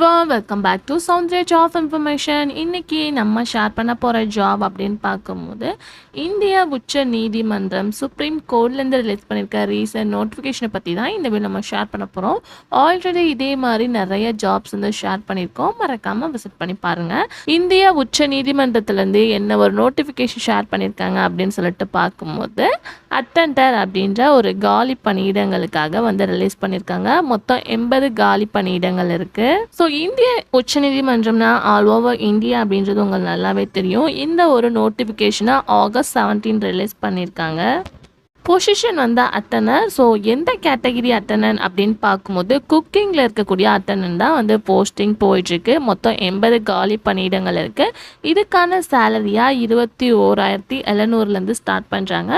Everyone welcome back to Soundarya job information இன்னைக்கு நம்ம share பண்ண போகிற ஜாப் அப்படின்னு பார்க்கும்போது இந்திய உச்ச நீதிமன்றம் சுப்ரீம் கோர்ட்லேருந்து ரிலீஸ் பண்ணியிருக்க ரீசன்ட் நோட்டிஃபிகேஷனை பற்றி தான் இந்த வீடியோ நம்ம ஷேர் பண்ண போகிறோம் ஆல்ரெடி இதே மாதிரி நிறைய ஜாப்ஸ் வந்து ஷேர் பண்ணியிருக்கோம் மறக்காமல் விசிட் பண்ணி பாருங்கள் இந்திய உச்ச நீதிமன்றத்துலேருந்து என்ன ஒரு நோட்டிஃபிகேஷன் ஷேர் பண்ணியிருக்காங்க அப்படின்னு சொல்லிட்டு பார்க்கும்போது அட்டண்டர் அப்படின்ற ஒரு காலி பணியிடங்களுக்காக வந்து ரிலீஸ் பண்ணியிருக்காங்க மொத்தம் எண்பது காலி பணியிடங்கள் இருக்குது ஸோ இந்திய உச்சநீதிமன்றம்னா ஆல் ஓவர் இந்தியா அப்படின்றது உங்களுக்கு நல்லாவே தெரியும். இந்த ஒரு நோட்டிஃபிகேஷனை ஆகஸ்ட் செவன்டீன் ரிலீஸ் பண்ணியிருக்காங்க. பொசிஷன் வந்து அட்டனர் ஸோ எந்த கேட்டகிரி அட்டனன் அப்படின்னு பார்க்கும்போது குக்கிங்கில் இருக்கக்கூடிய அட்டனன் தான் வந்து போஸ்டிங் போயிட்டுருக்கு. மொத்தம் எண்பது காலி பணியிடங்கள் இருக்குது இதுக்கான சேலரியாக இருபத்தி ஓராயிரத்தி எழுநூறுலேருந்து ஸ்டார்ட் பண்ணுறாங்க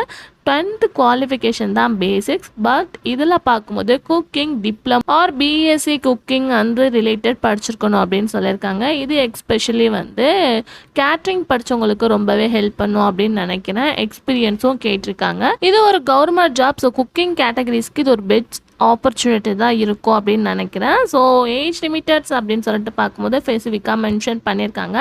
டென்த்து குவாலிஃபிகேஷன் தான் பேசிக்ஸ் பட் இதில் பார்க்கும்போது cooking diploma or BSc cooking வந்து ரிலேட்டட் படிச்சிருக்கணும் அப்படின்னு சொல்லியிருக்காங்க. இது எக்ஸ்பெஷலி வந்து கேட்ரிங் படித்தவங்களுக்கு ரொம்பவே ஹெல்ப் பண்ணும் அப்படின்னு நினைக்கிறேன். எக்ஸ்பீரியன்ஸும் கேட்டிருக்காங்க. இது ஒரு கவர்மெண்ட் ஜாப் ஸோ குக்கிங் கேட்டகரிஸ்க்கு இது ஒரு பெஸ்ட் ஆப்பர்ச்சுனிட்டி தான் இருக்கும் அப்படின்னு நினைக்கிறேன். ஸோ ஏஜ் லிமிட்டட்ஸ் அப்படின்னு சொல்லிட்டு பார்க்கும்போது ஸ்பெசிஃபிக்காக மென்ஷன் பண்ணியிருக்காங்க.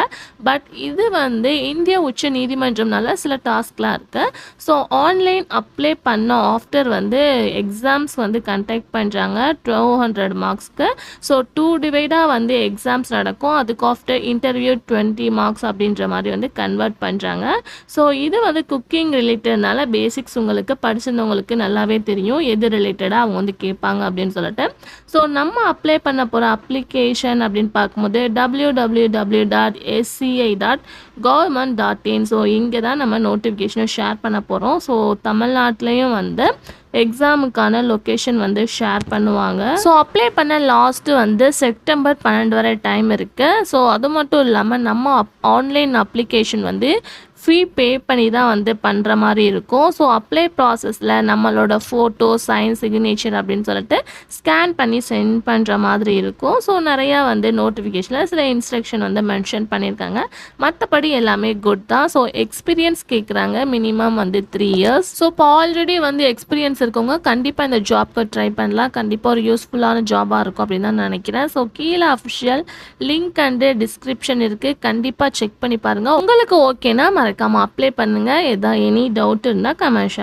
பட் இது வந்து இந்திய உச்ச நீதிமன்றம்னால சில டாஸ்க்லாம் இருக்குது ஸோ ஆன்லைன் அப்ளை பண்ண ஆஃப்டர் வந்து எக்ஸாம்ஸ் வந்து கண்டக்ட் பண்ணுறாங்க டுவெல் ஹண்ட்ரட் மார்க்ஸ்க்கு ஸோ டூ டிவைடாக வந்து எக்ஸாம்ஸ் நடக்கும். அதுக்கு ஆஃப்டர் இன்டர்வியூ டுவெண்ட்டி மார்க்ஸ் அப்படின்ற மாதிரி வந்து கன்வெர்ட் பண்ணுறாங்க ஸோ இது வந்து குக்கிங் ரிலேட்டட்னால பேசிக்ஸ் உங்களுக்கு படிச்சிருந்தவங்களுக்கு நல்லாவே தெரியும். எது ரிலேட்டடாக அவங்க வந்து கேட்பாங்க அப்படின்னு சொல்லிட்டு. ஸோ நம்ம அப்ளை பண்ண போகிற அப்ளிகேஷன் அப்படின்னு பார்க்கும்போது W W W dot SCI dot government dot in so இங்கே தான் நம்ம நோட்டிஃபிகேஷனை ஷேர் பண்ண போகிறோம் ஸோ தமிழ்நாட்டிலையும் வந்து எக்ஸாமுக்கான லொக்கேஷன் வந்து ஷேர் பண்ணுவாங்க. ஸோ அப்ளை பண்ண லாஸ்ட்டு வந்து செப்டம்பர் பன்னெண்டு வரை டைம் இருக்குது ஸோ அது மட்டும் இல்லாமல் நம்ம ஆன்லைன் அப்ளிகேஷன் வந்து ஃபீ பே பண்ணி தான் வந்து பண்ணுற மாதிரி இருக்கும். ஸோ அப்ளை ப்ராசஸில் நம்மளோட ஃபோட்டோ சைன் சிக்னேச்சர் அப்படின்னு சொல்லிட்டு ஸ்கேன் பண்ணி சென்ட் பண்ணுற மாதிரி இருக்கும். ஸோ நிறையா வந்து நோட்டிஃபிகேஷனில் சில இன்ஸ்ட்ரக்ஷன் வந்து மென்ஷன் பண்ணியிருக்காங்க மற்றபடி எல்லாமே குட் தான். ஸோ எக்ஸ்பீரியன்ஸ் கேட்குறாங்க மினிமம் வந்து த்ரீ இயர்ஸ் ஸோ இப்போ ஆல்ரெடி வந்து எக்ஸ்பீரியன்ஸ் இருக்கவங்க கண்டிப்பாக இந்த ஜாப்க்கு ட்ரை பண்ணலாம். கண்டிப்பாக ஒரு யூஸ்ஃபுல்லான ஜாபாக இருக்கும் அப்படின்னு தான் நினைக்கிறேன். ஸோ கீழே அஃபிஷியல் லிங்க் அண்டு டிஸ்கிரிப்ஷன் இருக்குது கண்டிப்பாக செக் பண்ணி பாருங்கள் உங்களுக்கு ஓகேனா மறக்காமல் அப்ளை பண்ணுங்கள் எதாவது எனி டவுட் இருந்தால் கமெண்ட் ஷேர்